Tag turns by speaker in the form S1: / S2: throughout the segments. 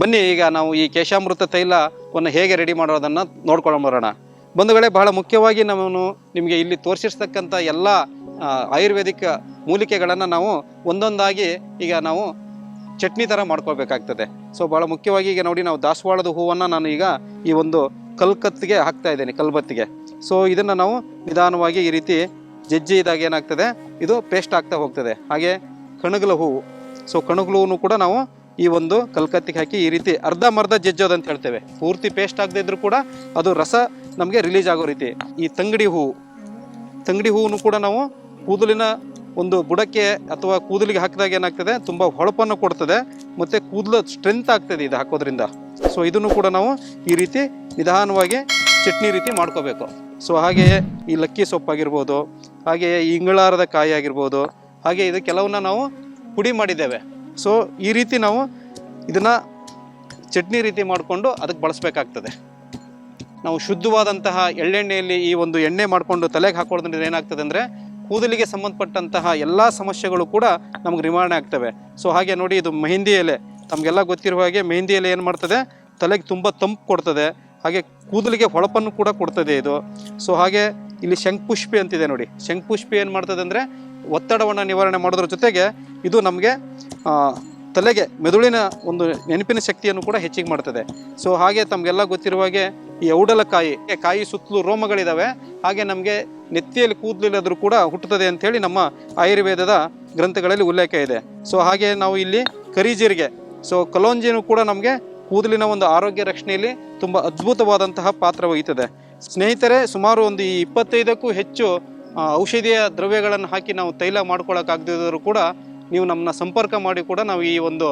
S1: ಬನ್ನಿ, ಈಗ ನಾವು ಈ ಕೇಶಾಮೃತ ತೈಲವನ್ನು ಹೇಗೆ ರೆಡಿ ಮಾಡೋದನ್ನು ನೋಡ್ಕೊಂಡು ಬರೋಣ. ಬಂಧುಗಳೇ ಬಹಳ ಮುಖ್ಯವಾಗಿ ನಾನು ನಿಮಗೆ ಇಲ್ಲಿ ತೋರಿಸಿರ್ತಕ್ಕಂಥ ಎಲ್ಲ ಆಯುರ್ವೇದಿಕ್ ಮೂಲಿಕೆಗಳನ್ನು ನಾವು ಒಂದೊಂದಾಗಿ ಈಗ ನಾವು ಚಟ್ನಿ ಥರ ಮಾಡ್ಕೊಳ್ಬೇಕಾಗ್ತದೆ. ಸೊ ಭಾಳ ಮುಖ್ಯವಾಗಿ ಈಗ ನೋಡಿ ನಾವು ದಾಸವಾಳದ ಹೂವನ್ನು ನಾನು ಈಗ ಈ ಒಂದು ಕಲ್ಕತ್ತಿಗೆ ಹಾಕ್ತಾ ಇದ್ದೇನೆ, ಕಲ್ಬತ್ತಿಗೆ. ಸೊ ಇದನ್ನು ನಾವು ನಿಧಾನವಾಗಿ ಈ ರೀತಿ ಜಜ್ಜಿ ಇದಾಗ ಏನಾಗ್ತದೆ, ಇದು ಪೇಸ್ಟ್ ಆಗ್ತಾ ಹೋಗ್ತದೆ. ಹಾಗೆ ಕಣಗಲ ಹೂವು. ಸೊ ಕಣಗಲ ಕೂಡ ನಾವು ಈ ಒಂದು ಕಲ್ಕತ್ತಿಗೆ ಹಾಕಿ ಈ ರೀತಿ ಅರ್ಧಂಬರ್ಧ ಜಜ್ಜೋದು ಅಂತ ಹೇಳ್ತೇವೆ. ಪೂರ್ತಿ ಪೇಸ್ಟ್ ಆಗದೇ ಇದ್ರೂ ಕೂಡ ಅದು ರಸ ನಮಗೆ ರಿಲೀಸ್ ಆಗೋ ರೀತಿ. ಈ ತಂಗಡಿ ಹೂವು ತಂಗಡಿ ಹೂವನ್ನು ಕೂಡ ನಾವು ಕೂದಲಿನ ಒಂದು ಬುಡಕ್ಕೆ ಅಥವಾ ಕೂದಲಿಗೆ ಹಾಕಿದಾಗ ಏನಾಗ್ತದೆ? ತುಂಬ ಹೊಳಪನ್ನು ಕೊಡ್ತದೆ. ಮತ್ತು ಕೂದಲು ಸ್ಟ್ರೆಂತ್ ಆಗ್ತದೆ ಇದು ಹಾಕೋದ್ರಿಂದ. ಸೊ ಇದನ್ನು ಕೂಡ ನಾವು ಈ ರೀತಿ ನಿಧಾನವಾಗಿ ಚಟ್ನಿ ರೀತಿ ಮಾಡ್ಕೋಬೇಕು. ಸೊ ಹಾಗೆಯೇ ಈ ಲಕ್ಕಿ ಸೊಪ್ಪಾಗಿರ್ಬೋದು, ಹಾಗೆಯೇ ಇಂಗಳಾರದ ಕಾಯಿ ಆಗಿರ್ಬೋದು, ಹಾಗೆ ಇದು ಕೆಲವನ್ನ ನಾವು ಪುಡಿ ಮಾಡಿದ್ದೇವೆ. ಸೊ ಈ ರೀತಿ ನಾವು ಇದನ್ನು ಚಟ್ನಿ ರೀತಿ ಮಾಡಿಕೊಂಡು ಅದಕ್ಕೆ ಬಳಸಬೇಕಾಗ್ತದೆ. ನಾವು ಶುದ್ಧವಾದಂತಹ ಎಳ್ಳೆಣ್ಣೆಯಲ್ಲಿ ಈ ಒಂದು ಎಣ್ಣೆ ಮಾಡಿಕೊಂಡು ತಲೆಗೆ ಹಾಕೊಳ್ಳೋದ್ರಿಂದ ಏನಾಗ್ತದೆ ಅಂದರೆ ಕೂದಲಿಗೆ ಸಂಬಂಧಪಟ್ಟಂತಹ ಎಲ್ಲ ಸಮಸ್ಯೆಗಳು ಕೂಡ ನಮಗೆ ನಿವಾರಣೆ ಆಗ್ತವೆ. ಸೊ ಹಾಗೆ ನೋಡಿ ಇದು ಮೆಹಂದಿ ಎಲೆ. ತಮಗೆಲ್ಲ ಗೊತ್ತಿರುವ ಹಾಗೆ ಮೆಹಂದಿ ಎಲೆ ಏನು ಮಾಡ್ತದೆ? ತಲೆಗೆ ತುಂಬ ತಂಪು ಕೊಡ್ತದೆ. ಹಾಗೆ ಕೂದಲಿಗೆ ಹೊಳಪನ್ನು ಕೂಡ ಕೊಡ್ತದೆ ಇದು. ಸೊ ಹಾಗೆ ಇಲ್ಲಿ ಶಂಖಪುಷ್ಪಿ ಅಂತಿದೆ ನೋಡಿ. ಶಂಖಪುಷ್ಪಿ ಏನು ಮಾಡ್ತದೆ ಅಂದರೆ ಒತ್ತಡವನ್ನು ನಿವಾರಣೆ ಮಾಡೋದ್ರ ಜೊತೆಗೆ ಇದು ನಮಗೆ ತಲೆಗೆ ಮೆದುಳಿನ ಒಂದು ನೆನಪಿನ ಶಕ್ತಿಯನ್ನು ಕೂಡ ಹೆಚ್ಚಿಗೆ ಮಾಡ್ತದೆ. ಸೊ ಹಾಗೆ ತಮಗೆಲ್ಲ ಗೊತ್ತಿರುವ ಹಾಗೆ ಈ ಔಡಲಕಾಯಿ ಕಾಯಿ ಸುತ್ತಲೂ ರೋಮಗಳಿದ್ದಾವೆ ಹಾಗೆ ನಮಗೆ ನೆತ್ತಿಯಲ್ಲಿ ಕೂದಲಿಲ್ಲದರೂ ಕೂಡ ಹುಟ್ಟುತ್ತದೆ ಅಂಥೇಳಿ ನಮ್ಮ ಆಯುರ್ವೇದದ ಗ್ರಂಥಗಳಲ್ಲಿ ಉಲ್ಲೇಖ ಇದೆ. ಸೊ ಹಾಗೆ ನಾವು ಇಲ್ಲಿ ಕರಿಜೀರಿಗೆ ಸೊ ಕಲೋಂಜಿನೂ ಕೂಡ ನಮಗೆ ಕೂದಲಿನ ಒಂದು ಆರೋಗ್ಯ ರಕ್ಷಣೆಯಲ್ಲಿ ತುಂಬ ಅದ್ಭುತವಾದಂತಹ ಪಾತ್ರ ವಹಿತದೆ. ಸ್ನೇಹಿತರೆ, ಸುಮಾರು ಒಂದು ಇಪ್ಪತ್ತೈದಕ್ಕೂ ಹೆಚ್ಚು ಔಷಧೀಯ ದ್ರವ್ಯಗಳನ್ನು ಹಾಕಿ ನಾವು ತೈಲ ಮಾಡ್ಕೊಳಕ್ಕಾಗದಿದ್ದರೂ ಕೂಡ ನೀವು ನಮ್ಮನ್ನ ಸಂಪರ್ಕ ಮಾಡಿ ಕೂಡ ನಾವು ಈ ಒಂದು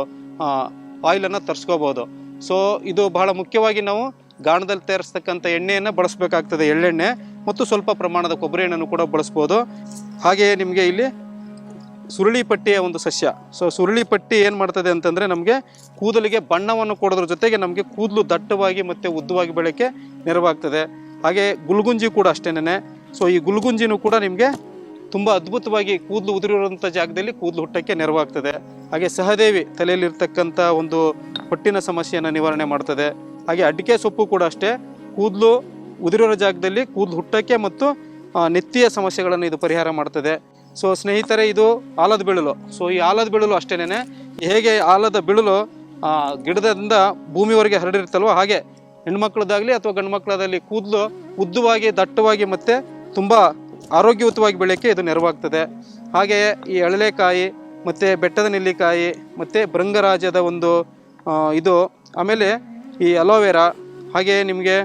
S1: ಆಯಿಲನ್ನು ತರಿಸ್ಕೋಬೋದು. ಸೊ, ಇದು ಬಹಳ ಮುಖ್ಯವಾಗಿ ನಾವು ಗಾಣದಲ್ಲಿ ತಯಾರಿಸ್ತಕ್ಕಂಥ ಎಣ್ಣೆಯನ್ನು ಬಳಸಬೇಕಾಗ್ತದೆ, ಎಳ್ಳೆಣ್ಣೆ ಮತ್ತು ಸ್ವಲ್ಪ ಪ್ರಮಾಣದ ಕೊಬ್ಬರಿ ಎಣ್ಣೆಯನ್ನು ಕೂಡ ಬಳಸ್ಬೋದು. ಹಾಗೆಯೇ ನಿಮಗೆ ಇಲ್ಲಿ ಸುರುಳಿ ಪಟ್ಟಿಯ ಒಂದು ಸಸ್ಯ. ಸೊ, ಸುರುಳಿ ಪಟ್ಟಿ ಏನು ಮಾಡ್ತದೆ ಅಂತಂದರೆ ನಮಗೆ ಕೂದಲಿಗೆ ಬಣ್ಣವನ್ನು ಕೊಡೋದ್ರ ಜೊತೆಗೆ ನಮಗೆ ಕೂದಲು ದಟ್ಟವಾಗಿ ಮತ್ತು ಉದ್ದವಾಗಿ ಬೆಳಕ್ಕೆ ನೆರವಾಗ್ತದೆ. ಹಾಗೆ ಗುಲ್ಗುಂಜಿ ಕೂಡ ಅಷ್ಟೇನೆ ಸೊ ಈ ಗುಲ್ಗುಂಜಿನೂ ಕೂಡ ನಿಮಗೆ ತುಂಬ ಅದ್ಭುತವಾಗಿ ಕೂದಲು ಉದುರಿರುವಂಥ ಜಾಗದಲ್ಲಿ ಕೂದಲು ಹುಟ್ಟಕ್ಕೆ ನೆರವಾಗ್ತದೆ. ಹಾಗೆ ಸಹದೇವಿ ತಲೆಯಲ್ಲಿರ್ತಕ್ಕಂಥ ಒಂದು ಹೊಟ್ಟಿನ ಸಮಸ್ಯೆಯನ್ನು ನಿವಾರಣೆ ಮಾಡ್ತದೆ. ಹಾಗೆ ಅಡಿಕೆ ಸೊಪ್ಪು ಕೂಡ ಅಷ್ಟೇ. ಕೂದಲು ಉದುರಿರೋ ಜಾಗದಲ್ಲಿ ಕೂದಲು ಹುಟ್ಟಕ್ಕೆ ಮತ್ತು ನೆತ್ತಿಯ ಸಮಸ್ಯೆಗಳನ್ನು ಇದು ಪರಿಹಾರ ಮಾಡ್ತದೆ. ಸೊ ಸ್ನೇಹಿತರೆ, ಇದು ಆಲದ ಬಿಳಲು ಸೊ ಈ ಆಲದ ಬಿಳಲು ಅಷ್ಟೇನೆ ಹೇಗೆ ಆಲದ ಬಿಳಲು ಗಿಡದಿಂದ ಭೂಮಿವರೆಗೆ ಹರಡಿರ್ತಲ್ವೋ ಹಾಗೆ ಹೆಣ್ಮಕ್ಳದ್ದಾಗಲಿ ಅಥವಾ ಗಂಡು ಮಕ್ಕಳದಲ್ಲಿ ಕೂದಲು ಉದ್ದವಾಗಿ ದಟ್ಟವಾಗಿ ಮತ್ತು ತುಂಬ ಆರೋಗ್ಯಯುತವಾಗಿ ಬೆಳೆಯೋಕ್ಕೆ ಇದು ನೆರವಾಗ್ತದೆ. ಹಾಗೆಯೇ ಈ ಎಳಲೆಕಾಯಿ, ಮತ್ತು ಬೆಟ್ಟದ ನೆಲ್ಲಿಕಾಯಿ, ಮತ್ತು ಭೃಂಗರಾಜದ ಒಂದು ಇದು, ಆಮೇಲೆ ಈ ಅಲೋವೆರಾ, ಹಾಗೆ ನಿಮಗೆ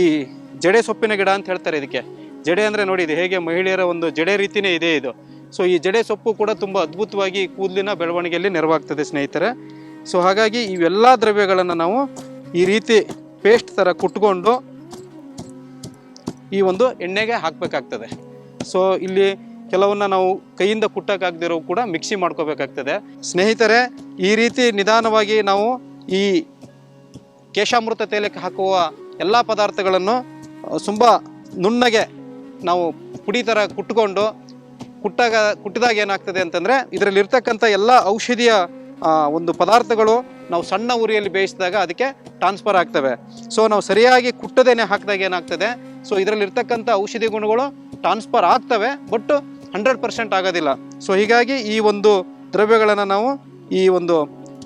S1: ಈ ಜಡೆ ಸೊಪ್ಪಿನ ಗಿಡ ಅಂತ ಹೇಳ್ತಾರೆ ಇದಕ್ಕೆ. ಜಡೆ ಅಂದರೆ ನೋಡಿ, ಇದು ಹೇಗೆ ಮಹಿಳೆಯರ ಒಂದು ಜಡೆ ರೀತಿಯೇ ಇದೆ ಇದು. ಸೊ ಈ ಜಡೆ ಸೊಪ್ಪು ಕೂಡ ತುಂಬ ಅದ್ಭುತವಾಗಿ ಕೂದಲಿನ ಬೆಳವಣಿಗೆಯಲ್ಲಿ ನೆರವಾಗ್ತದೆ ಸ್ನೇಹಿತರೆ. ಸೊ ಹಾಗಾಗಿ ಇವೆಲ್ಲ ದ್ರವ್ಯಗಳನ್ನು ನಾವು ಈ ರೀತಿ ಪೇಸ್ಟ್ ಥರ ಕುಟ್ಕೊಂಡು ಈ ಒಂದು ಎಣ್ಣೆಗೆ ಹಾಕಬೇಕಾಗ್ತದೆ. ಸೊ ಇಲ್ಲಿ ಕೆಲವನ್ನ ನಾವು ಕೈಯಿಂದ ಕುಟ್ಟಕ್ಕಾಗದಿರೋ ಕೂಡ ಮಿಕ್ಸಿ ಮಾಡ್ಕೋಬೇಕಾಗ್ತದೆ. ಸ್ನೇಹಿತರೆ, ಈ ರೀತಿ ನಿಧಾನವಾಗಿ ನಾವು ಈ ಕೇಶಾಮೃತ ತೈಲಕ್ಕೆ ಹಾಕುವ ಎಲ್ಲ ಪದಾರ್ಥಗಳನ್ನು ತುಂಬ ನುಣ್ಣಗೆ ನಾವು ಪುಡಿ ಥರ ಕುಟ್ಕೊಂಡು, ಕುಟ್ಟಾಗ, ಕುಟ್ಟಿದಾಗ ಏನಾಗ್ತದೆ ಅಂತಂದರೆ, ಇದರಲ್ಲಿರ್ತಕ್ಕಂಥ ಎಲ್ಲ ಔಷಧಿಯ ಒಂದು ಪದಾರ್ಥಗಳು ನಾವು ಸಣ್ಣ ಉರಿಯಲ್ಲಿ ಬೇಯಿಸಿದಾಗ ಅದಕ್ಕೆ ಟ್ರಾನ್ಸ್ಫರ್ ಆಗ್ತವೆ. ಸೊ ನಾವು ಸರಿಯಾಗಿ ಕುಟ್ಟದೇನೆ ಹಾಕಿದಾಗ ಏನಾಗ್ತದೆ ಸೊ ಇದರಲ್ಲಿರ್ತಕ್ಕಂಥ ಔಷಧಿ ಗುಣಗಳು ಟ್ರಾನ್ಸ್ಫರ್ ಆಗ್ತವೆ ಬಟ್ ಹಂಡ್ರೆಡ್ ಪರ್ಸೆಂಟ್ ಆಗೋದಿಲ್ಲ. ಸೊ ಹೀಗಾಗಿ ಈ ಒಂದು ದ್ರವ್ಯಗಳನ್ನು ನಾವು ಈ ಒಂದು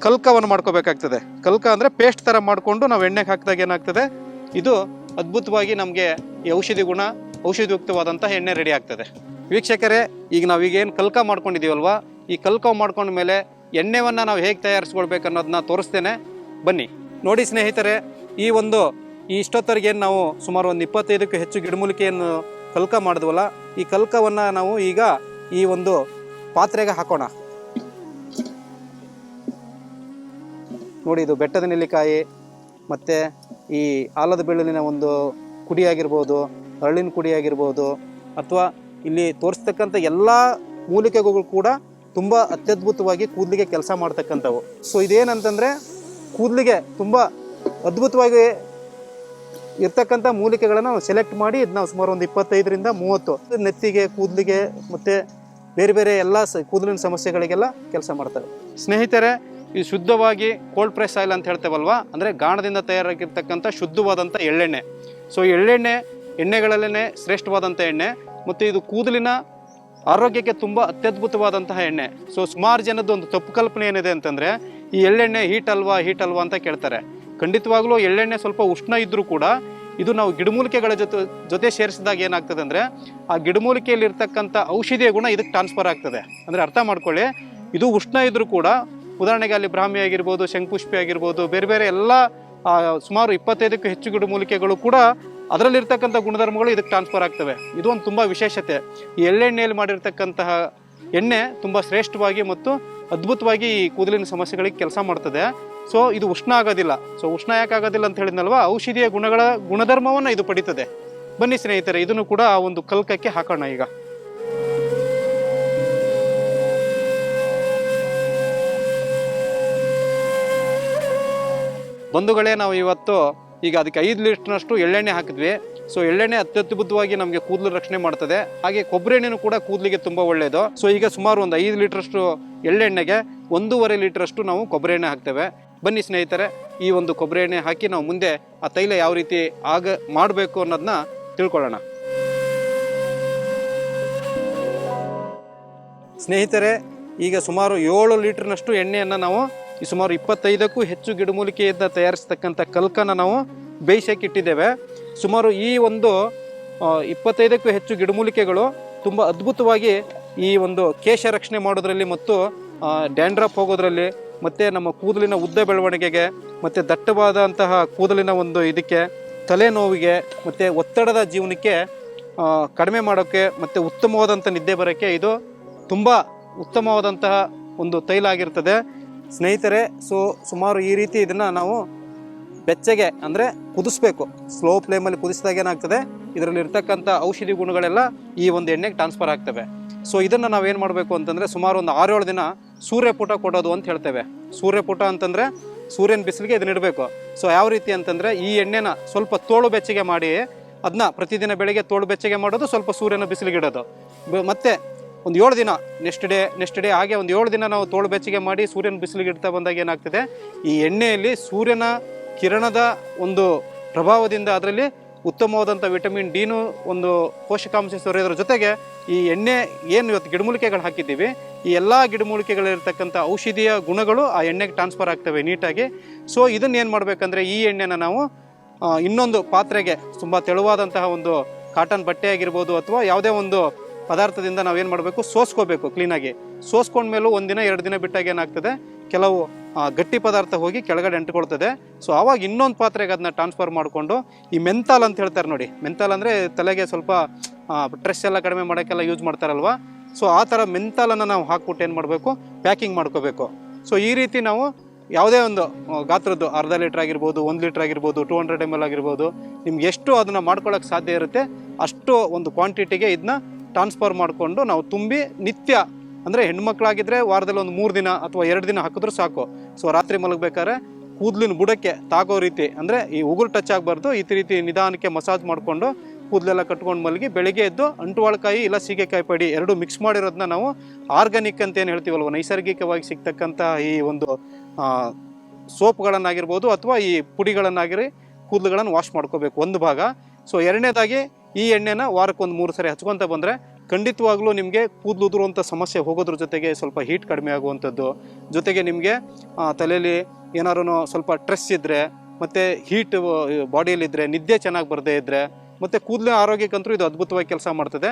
S1: ಕಲ್ಕವನ್ನು ಮಾಡ್ಕೋಬೇಕಾಗ್ತದೆ. ಕಲ್ಕ ಅಂದರೆ ಪೇಸ್ಟ್ ಥರ ಮಾಡಿಕೊಂಡು ನಾವು ಎಣ್ಣೆಗೆ ಹಾಕಿದಾಗ ಏನಾಗ್ತದೆ? ಇದು ಅದ್ಭುತವಾಗಿ ನಮಗೆ ಈ ಔಷಧಿ ಗುಣ ಔಷಧಿಯುಕ್ತವಾದಂತಹ ಎಣ್ಣೆ ರೆಡಿ ಆಗ್ತದೆ. ವೀಕ್ಷಕರೇ, ಈಗ ನಾವೀಗ ಏನು ಕಲ್ಕ ಮಾಡ್ಕೊಂಡಿದ್ದೀವಲ್ವ ಈ ಕಲ್ಕ ಮಾಡ್ಕೊಂಡ ಮೇಲೆ ಎಣ್ಣೆವನ್ನು ನಾವು ಹೇಗೆ ತಯಾರಿಸ್ಕೊಳ್ಬೇಕು ಅನ್ನೋದನ್ನ ತೋರಿಸ್ತೇನೆ. ಬನ್ನಿ. ನೋಡಿ ಸ್ನೇಹಿತರೆ, ಈ ಒಂದು ಈ ಏನು ನಾವು ಸುಮಾರು ಒಂದು ಇಪ್ಪತ್ತೈದಕ್ಕೂ ಹೆಚ್ಚು ಗಿಡಮೂಲಿಕೆಯನ್ನು ಕಲ್ಕ ಮಾಡಿದ್ವಲ್ಲ, ಈ ಕಲ್ಕವನ್ನು ನಾವು ಈಗ ಈ ಒಂದು ಪಾತ್ರೆಗೆ ಹಾಕೋಣ. ನೋಡಿ, ಇದು ಬೆಟ್ಟದ ನೆಲ್ಲಿಕಾಯಿ, ಮತ್ತು ಈ ಆಲದ ಬೆಳ್ಳಿನ ಒಂದು ಕುಡಿಯಾಗಿರ್ಬೋದು ಅರಳಿನ ಕುಡಿಯಾಗಿರ್ಬೋದು ಅಥವಾ ಇಲ್ಲಿ ತೋರಿಸ್ತಕ್ಕಂಥ ಎಲ್ಲ ಮೂಲಿಕೆಗಳು ಕೂಡ ತುಂಬ ಅತ್ಯದ್ಭುತವಾಗಿ ಕೂದಲಿಗೆ ಕೆಲಸ ಮಾಡ್ತಕ್ಕಂಥವು. ಸೊ ಇದೇನಂತಂದರೆ ಕೂದಲಿಗೆ ತುಂಬ ಅದ್ಭುತವಾಗಿ ಇರ್ತಕ್ಕಂಥ ಮೂಲಿಕೆಗಳನ್ನು ನಾವು ಸೆಲೆಕ್ಟ್ ಮಾಡಿ ಇದು ಸುಮಾರು ಒಂದು ಇಪ್ಪತ್ತೈದರಿಂದ ಮೂವತ್ತು. ನೆತ್ತಿಗೆ, ಕೂದಲಿಗೆ ಮತ್ತು ಬೇರೆ ಬೇರೆ ಎಲ್ಲ ಸ, ಕೂದಲಿನ ಸಮಸ್ಯೆಗಳಿಗೆಲ್ಲ ಕೆಲಸ ಮಾಡ್ತವೆ. ಸ್ನೇಹಿತರೆ, ಈ ಶುದ್ಧವಾಗಿ ಕೋಲ್ಡ್ ಪ್ರೆಸ್ ಆಯಿಲ್ ಅಂತ ಹೇಳ್ತೇವಲ್ವಾ? ಅಂದರೆ ಗಾಣದಿಂದ ತಯಾರಾಗಿರ್ತಕ್ಕಂಥ ಶುದ್ಧವಾದಂಥ ಎಳ್ಳೆಣ್ಣೆ. ಸೊ ಎಳ್ಳೆಣ್ಣೆ ಎಣ್ಣೆಗಳಲ್ಲೇ ಶ್ರೇಷ್ಠವಾದಂಥ ಎಣ್ಣೆ. ಮತ್ತು ಇದು ಕೂದಲಿನ ಆರೋಗ್ಯಕ್ಕೆ ತುಂಬ ಅತ್ಯದ್ಭುತವಾದಂತಹ ಎಣ್ಣೆ. ಸೊ ಸುಮಾರು ಜನದ ಒಂದು ತಪ್ಪು ಕಲ್ಪನೆ ಏನಿದೆ ಅಂತಂದರೆ, ಈ ಎಳ್ಳೆಣ್ಣೆ ಹೀಟ್ ಅಲ್ವಾ ಹೀಟ್ ಅಲ್ವಾ ಅಂತ ಕೇಳ್ತಾರೆ. ಖಂಡಿತವಾಗ್ಲೂ ಎಳ್ಳೆಣ್ಣೆ ಸ್ವಲ್ಪ ಉಷ್ಣ ಇದ್ದರೂ ಕೂಡ ಇದು ನಾವು ಗಿಡಮೂಲಿಕೆಗಳ ಜೊತೆ ಜೊತೆ ಸೇರಿಸಿದಾಗ ಏನಾಗ್ತದೆ ಅಂದರೆ ಆ ಗಿಡಮೂಲಿಕೆಯಲ್ಲಿ ಇರ್ತಕ್ಕಂಥ ಔಷಧಿಯ ಗುಣ ಇದಕ್ಕೆ ಟ್ರಾನ್ಸ್ಫರ್ ಆಗ್ತದೆ. ಅಂದರೆ ಅರ್ಥ ಮಾಡ್ಕೊಳ್ಳಿ, ಇದು ಉಷ್ಣ ಇದ್ದರೂ ಕೂಡ ಉದಾಹರಣೆಗೆ ಅಲ್ಲಿ ಬ್ರಾಹ್ಮಿ ಆಗಿರ್ಬೋದು ಶಂಕುಷ್ಪಿ ಆಗಿರ್ಬೋದು, ಬೇರೆ ಬೇರೆ ಎಲ್ಲ ಸುಮಾರು ಇಪ್ಪತ್ತೈದಕ್ಕೂ ಹೆಚ್ಚು ಗಿಡಮೂಲಿಕೆಗಳು ಕೂಡ ಅದರಲ್ಲಿರ್ತಕ್ಕಂಥ ಗುಣಧರ್ಮಗಳು ಇದಕ್ಕೆ ಟ್ರಾನ್ಸ್ಫರ್ ಆಗ್ತವೆ. ಇದು ಒಂದು ತುಂಬ ವಿಶೇಷತೆ. ಈ ಎಳ್ಳೆಣ್ಣೆಯಲ್ಲಿ ಮಾಡಿರ್ತಕ್ಕಂತಹ ಎಣ್ಣೆ ತುಂಬ ಶ್ರೇಷ್ಠವಾಗಿ ಮತ್ತು ಅದ್ಭುತವಾಗಿ ಈ ಕೂದಲಿನ ಸಮಸ್ಯೆಗಳಿಗೆ ಕೆಲಸ ಮಾಡ್ತದೆ. ಸೊ ಇದು ಉಷ್ಣ ಆಗೋದಿಲ್ಲ. ಸೊ ಉಷ್ಣ ಯಾಕೆ ಆಗೋದಿಲ್ಲ ಅಂತ ಹೇಳಿದ್ನಲ್ವಾ? ಔಷಧಿಯ ಗುಣಗಳ ಗುಣಧರ್ಮವನ್ನು ಇದು ಪಡಿತದೆ. ಬನ್ನಿ ಸ್ನೇಹಿತರೆ, ಇದನ್ನು ಕೂಡ ಆ ಒಂದು ಕಲ್ಕಕ್ಕೆ ಹಾಕೋಣ ಈಗ. ಬಂಧುಗಳೇ, ನಾವು ಇವತ್ತು ಈಗ ಅದಕ್ಕೆ ಐದು ಲೀಟ್ರ್ನಷ್ಟು ಎಳ್ಳೆಣ್ಣೆ ಹಾಕಿದ್ವಿ. ಸೊ ಎಳ್ಳೆಣ್ಣೆ ಅತ್ಯದ್ಭುತವಾಗಿ ನಮಗೆ ಕೂದಲು ರಕ್ಷಣೆ ಮಾಡ್ತದೆ. ಹಾಗೆ ಕೊಬ್ಬರಿ ಎಣ್ಣೆನೂ ಕೂಡ ಕೂದಲಿಗೆ ತುಂಬ ಒಳ್ಳೆಯದು ಸೊ ಈಗ ಸುಮಾರು ಒಂದು ಐದು ಲೀಟ್ರಷ್ಟು ಎಳ್ಳೆಣ್ಣೆಗೆ ಒಂದೂವರೆ ಲೀಟ್ರಷ್ಟು ನಾವು ಕೊಬ್ಬರಿ ಎಣ್ಣೆ ಹಾಕ್ತೇವೆ. ಬನ್ನಿ ಸ್ನೇಹಿತರೆ, ಈ ಒಂದು ಕೊಬ್ಬರಿ ಎಣ್ಣೆ ಹಾಕಿ ನಾವು ಮುಂದೆ ಆ ತೈಲ ಯಾವ ರೀತಿ ಆಗ ಮಾಡಬೇಕು ಅನ್ನೋದನ್ನ ತಿಳ್ಕೊಳ್ಳೋಣ. ಸ್ನೇಹಿತರೆ, ಈಗ ಸುಮಾರು ಏಳು ಲೀಟರ್ನಷ್ಟು ಎಣ್ಣೆಯನ್ನು ನಾವು ಈ ಸುಮಾರು ಇಪ್ಪತ್ತೈದಕ್ಕೂ ಹೆಚ್ಚು ಗಿಡಮೂಲಿಕೆಯಿಂದ ತಯಾರಿಸ್ತಕ್ಕಂಥ ಕಲ್ಕನ್ನು ನಾವು ಬೇಯಿಸಕ್ಕೆ ಇಟ್ಟಿದ್ದೇವೆ. ಸುಮಾರು ಈ ಒಂದು ಇಪ್ಪತ್ತೈದಕ್ಕೂ ಹೆಚ್ಚು ಗಿಡಮೂಲಿಕೆಗಳು ತುಂಬ ಅದ್ಭುತವಾಗಿ ಈ ಒಂದು ಕೇಶ ರಕ್ಷಣೆ ಮಾಡೋದ್ರಲ್ಲಿ ಮತ್ತು ಡ್ಯಾಂಡ್ರಪ್ ಹೋಗೋದ್ರಲ್ಲಿ ಮತ್ತು ನಮ್ಮ ಕೂದಲಿನ ಉದ್ದ ಬೆಳವಣಿಗೆಗೆ, ಮತ್ತು ದಟ್ಟವಾದಂತಹ ಕೂದಲಿನ ಒಂದು ಇದಕ್ಕೆ, ತಲೆನೋವಿಗೆ, ಮತ್ತು ಒತ್ತಡದ ಜೀವನಕ್ಕೆ ಕಡಿಮೆ ಮಾಡೋಕ್ಕೆ, ಮತ್ತು ಉತ್ತಮವಾದಂಥ ನಿದ್ದೆ ಬರೋಕ್ಕೆ ಇದು ತುಂಬ ಉತ್ತಮವಾದಂತಹ ಒಂದು ತೈಲ ಆಗಿರ್ತದೆ. ಸ್ನೇಹಿತರೆ, ಸೊ ಸುಮಾರು ಈ ರೀತಿ ಇದನ್ನು ನಾವು ಬೆಚ್ಚಗೆ ಅಂದರೆ ಕುದಿಸ್ಬೇಕು. ಸ್ಲೋ ಫ್ಲೇಮಲ್ಲಿ ಕುದಿಸಿದಾಗ ಏನಾಗ್ತದೆ? ಇದರಲ್ಲಿ ಇರ್ತಕ್ಕಂಥ ಔಷಧಿ ಗುಣಗಳೆಲ್ಲ ಈ ಒಂದು ಎಣ್ಣೆಗೆ ಟ್ರಾನ್ಸ್ಫರ್ ಆಗ್ತವೆ. ಸೊ ಇದನ್ನು ನಾವೇನು ಮಾಡಬೇಕು ಅಂತಂದರೆ ಸುಮಾರು ಒಂದು ಆರೇಳು ದಿನ ಸೂರ್ಯಪುಟ ಕೊಡೋದು ಅಂತ ಹೇಳ್ತೇವೆ. ಸೂರ್ಯಪುಟ ಅಂತಂದರೆ ಸೂರ್ಯನ ಬಿಸಿಲಿಗೆ ಇದನ್ನ ಇಡಬೇಕು. ಸೊ ಯಾವ ರೀತಿ ಅಂತಂದರೆ ಈ ಎಣ್ಣೆನ ಸ್ವಲ್ಪ ತೋಳು ಬೆಚ್ಚಗೆ ಮಾಡಿ ಅದನ್ನ ಪ್ರತಿದಿನ ಬೆಳಗ್ಗೆ ತೋಳು ಬೆಚ್ಚಗೆ ಮಾಡೋದು, ಸ್ವಲ್ಪ ಸೂರ್ಯನ ಬಿಸಿಲಿಗೆ ಇಡೋದು. ಮತ್ತೆ ಒಂದು ಏಳು ದಿನ ನೆಕ್ಸ್ಟ್ ಡೇ ನೆಕ್ಸ್ಟ್ ಡೇ ಹಾಗೆ ಒಂದು ಏಳು ದಿನ ನಾವು ತೋಳು ಬೆಚ್ಚಗೆ ಮಾಡಿ ಸೂರ್ಯನ ಬಿಸಿಲಿಗೆ ಇಡ್ತಾ ಬಂದಾಗ ಏನಾಗ್ತದೆ? ಈ ಎಣ್ಣೆಯಲ್ಲಿ ಸೂರ್ಯನ ಕಿರಣದ ಒಂದು ಪ್ರಭಾವದಿಂದ ಅದರಲ್ಲಿ ಉತ್ತಮವಾದಂಥ ವಿಟಮಿನ್ ಡಿನೂ ಒಂದು ಪೋಷಕಾಂಶ ಸೊರೆಯೋದ್ರ ಜೊತೆಗೆ ಈ ಎಣ್ಣೆ ಏನು ಇವತ್ತು ಗಿಡಮೂಲಿಕೆಗಳು ಹಾಕಿದ್ದೀವಿ, ಈ ಎಲ್ಲ ಗಿಡಮೂಲಿಕೆಗಳಿರ್ತಕ್ಕಂಥ ಔಷಧಿಯ ಗುಣಗಳು ಆ ಎಣ್ಣೆಗೆ ಟ್ರಾನ್ಸ್ಫರ್ ಆಗ್ತವೆ ನೀಟಾಗಿ. ಸೊ ಇದನ್ನು ಏನು ಮಾಡಬೇಕಂದ್ರೆ ಈ ಎಣ್ಣೆನ ನಾವು ಇನ್ನೊಂದು ಪಾತ್ರೆಗೆ ತುಂಬ ತೆಳುವಾದಂತಹ ಒಂದು ಕಾಟನ್ ಬಟ್ಟೆ ಆಗಿರ್ಬೋದು ಅಥವಾ ಯಾವುದೇ ಒಂದು ಪದಾರ್ಥದಿಂದ ನಾವೇನು ಮಾಡಬೇಕು? ಸೋಸ್ಕೋಬೇಕು ಕ್ಲೀನಾಗಿ ಸೋಸ್ಕೊಂಡ್ಮೇಲೂ ಒಂದಿನ ಎರಡು ದಿನ ಬಿಟ್ಟಾಗ ಏನಾಗ್ತದೆ? ಕೆಲವು ಗಟ್ಟಿ ಪದಾರ್ಥ ಹೋಗಿ ಕೆಳಗಡೆ ಅಂಟ್ಕೊಳ್ತದೆ. ಸೊ, ಆವಾಗ ಇನ್ನೊಂದು ಪಾತ್ರೆಗೆ ಅದನ್ನ ಟ್ರಾನ್ಸ್ಫರ್ ಮಾಡಿಕೊಂಡು, ಈ ಮೆಂತಾಲ್ ಅಂತ ಹೇಳ್ತಾರೆ ನೋಡಿ. ಮೆಂತಾಲ್ ಅಂದರೆ ತಲೆಗೆ ಸ್ವಲ್ಪ ಸ್ಟ್ರೆಸ್ ಎಲ್ಲ ಕಡಿಮೆ ಮಾಡೋಕ್ಕೆಲ್ಲ ಯೂಸ್ ಮಾಡ್ತಾರಲ್ವ? ಸೊ, ಆ ಥರ ಮೆಂತಾಲನ್ನು ನಾವು ಹಾಕ್ಬಿಟ್ಟು ಏನು ಮಾಡಬೇಕು? ಪ್ಯಾಕಿಂಗ್ ಮಾಡ್ಕೋಬೇಕು. ಸೊ, ಈ ರೀತಿ ನಾವು ಯಾವುದೇ ಒಂದು ಗಾತ್ರದ್ದು ಅರ್ಧ ಲೀಟ್ರ್ ಆಗಿರ್ಬೋದು, ಒಂದು ಲೀಟ್ರ್ ಆಗಿರ್ಬೋದು ಟೂ ಹಂಡ್ರೆಡ್ ಎಂ ಎಲ್ ಆಗಿರ್ಬೋದು, ನಿಮ್ಗೆ ಎಷ್ಟು ಅದನ್ನು ಮಾಡ್ಕೊಳ್ಳೋಕ್ಕೆ ಸಾಧ್ಯ ಇರುತ್ತೆ, ಅಷ್ಟು ಒಂದು ಕ್ವಾಂಟಿಟಿಗೆ ಇದನ್ನ ಟ್ರಾನ್ಸ್ಫರ್ ಮಾಡಿಕೊಂಡು ನಾವು ತುಂಬಿ ನಿತ್ಯ, ಅಂದರೆ ಹೆಣ್ಮಕ್ಳಾಗಿದ್ರೆ ವಾರದಲ್ಲಿ ಒಂದು ಮೂರು ದಿನ ಅಥವಾ ಎರಡು ದಿನ ಹಾಕಿದ್ರೂ ಸಾಕು. ಸೊ ರಾತ್ರಿ ಮಲಗಬೇಕಾದ್ರೆ ಕೂದಲಿನ ಬುಡಕ್ಕೆ ತಾಗೋ ರೀತಿ, ಅಂದರೆ ಈ ಉಗುರು ಟಚ್ ಆಗಬಾರ್ದು, ಈ ರೀತಿ ನಿಧಾನಕ್ಕೆ ಮಸಾಜ್ ಮಾಡಿಕೊಂಡು ಕೂದಲೆಲ್ಲ ಕಟ್ಕೊಂಡು ಮಲಗಿ ಬೆಳಿಗ್ಗೆ ಎದ್ದು ಅಂಟುವಾಳಕಾಯಿ ಇಲ್ಲ ಸೀಗೆಕಾಯಿ ಪಡಿ ಎರಡು ಮಿಕ್ಸ್ ಮಾಡಿರೋದನ್ನ ನಾವು ಆರ್ಗಾನಿಕ್ ಅಂತ ಏನು ಹೇಳ್ತೀವಲ್ವ, ನೈಸರ್ಗಿಕವಾಗಿ ಸಿಗ್ತಕ್ಕಂಥ ಈ ಒಂದು ಸೋಪ್ಗಳನ್ನಾಗಿರ್ಬೋದು ಅಥವಾ ಈ ಪುಡಿಗಳನ್ನಾಗಿರಿ ಕೂದಲುಗಳನ್ನು ವಾಶ್ ಮಾಡ್ಕೋಬೇಕು ಒಂದು ಭಾಗ. ಸೊ ಎರಡನೇದಾಗಿ ಈ ಎಣ್ಣೆನ ವಾರಕ್ಕೆ ಒಂದು ಮೂರು ಸರಿ ಹಚ್ಕೊತ ಬಂದರೆ ಖಂಡಿತವಾಗ್ಲೂ ನಿಮಗೆ ಕೂದಲು ಉದುರುವಂಥ ಸಮಸ್ಯೆ ಹೋಗೋದ್ರ ಜೊತೆಗೆ ಸ್ವಲ್ಪ ಹೀಟ್ ಕಡಿಮೆ ಆಗುವಂಥದ್ದು. ಜೊತೆಗೆ ನಿಮಗೆ ತಲೆಯಲ್ಲಿ ಏನಾದ್ರೂ ಸ್ವಲ್ಪ ಟ್ರೆಸ್ ಇದ್ದರೆ ಮತ್ತು ಹೀಟ್ ಬಾಡಿಯಲ್ಲಿದ್ದರೆ ನಿದ್ದೆ ಚೆನ್ನಾಗಿ ಬರದೇ ಇದ್ದರೆ ಮತ್ತು ಕೂದಲಿನ ಆರೋಗ್ಯಕ್ಕಂತೂ ಇದು ಅದ್ಭುತವಾಗಿ ಕೆಲಸ ಮಾಡ್ತದೆ.